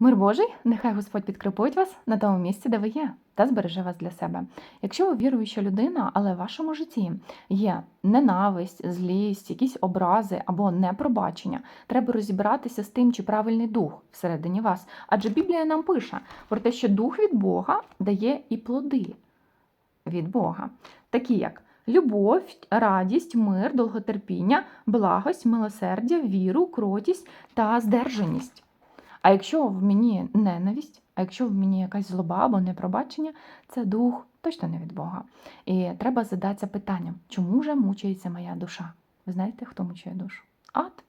Мир Божий, нехай Господь підкріпить вас на тому місці, де ви є, та збереже вас для себе. Якщо ви віруюча людина, але в вашому житті є ненависть, злість, якісь образи або непробачення, треба розібратися з тим, чи правильний дух всередині вас. Адже Біблія нам пише про те, що дух від Бога дає і плоди від Бога, такі як любов, радість, мир, довготерпіння, благость, милосердя, віру, кротість та здержаність. А якщо в мені ненависть, а якщо в мені якась злоба або непробачення, це дух точно не від Бога. І треба задатися питанням, чому же мучається моя душа? Ви знаєте, хто мучує душу? Ад.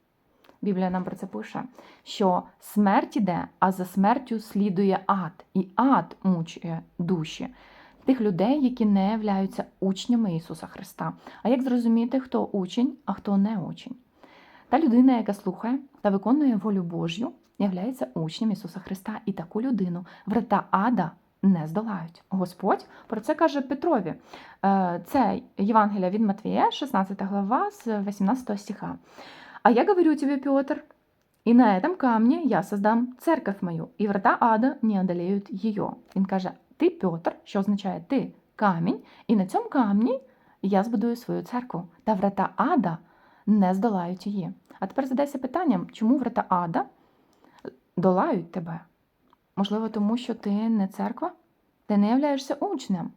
Біблія нам про це пише, що смерть іде, а за смертю слідує ад, і ад мучує душі тих людей, які не являються учнями Ісуса Христа. А як зрозуміти, хто учень, а хто не учень? Та людина, яка слухає та виконує волю Божю, являється учнем Ісуса Христа, і таку людину врата ада не здолають. Господь про це каже Петрові. Е, Це Євангелія від Матвія, 16 глава з 18 стиха. А я говорю тебе, Петр, і на этом камне я создам церковь мою, і врата ада не одолеють її. Він каже: Ти Петр, що означає ти камінь, і на цьому камні я збудую свою церкву, та врата ада не здолають її. А тепер задайся питанням, чому врата ада долають тебе? Можливо, тому що ти не церква, ти не являєшся учнем.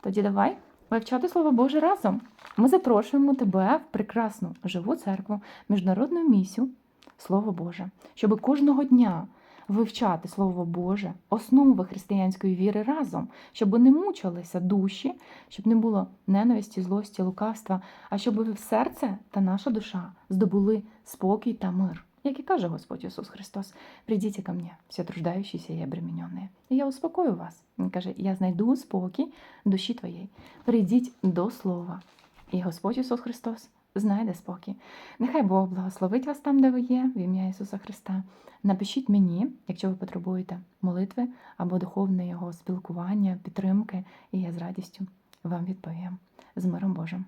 Тоді давай вивчати Слово Боже разом. Ми запрошуємо тебе в прекрасну живу церкву, міжнародну місію, Слово Боже, щоб кожного дня вивчати Слово Боже, основи християнської віри разом, щоб не мучилися душі, щоб не було ненависті, злості, лукавства, а щоб серце та наша душа здобули спокій та мир. Як і каже Господь Ісус Христос, прийдіть ко мне, все труждающіся і обремененные, і я успокою вас. Він каже, я знайду спокій душі твоєї. Прийдіть до Слова. І Господь Ісус Христос знайде спокій. Нехай Бог благословить вас там, де ви є, в ім'я Ісуса Христа. Напишіть мені, якщо ви потребуєте молитви або духовне його спілкування, підтримки, і я з радістю вам відповім. З миром Божим.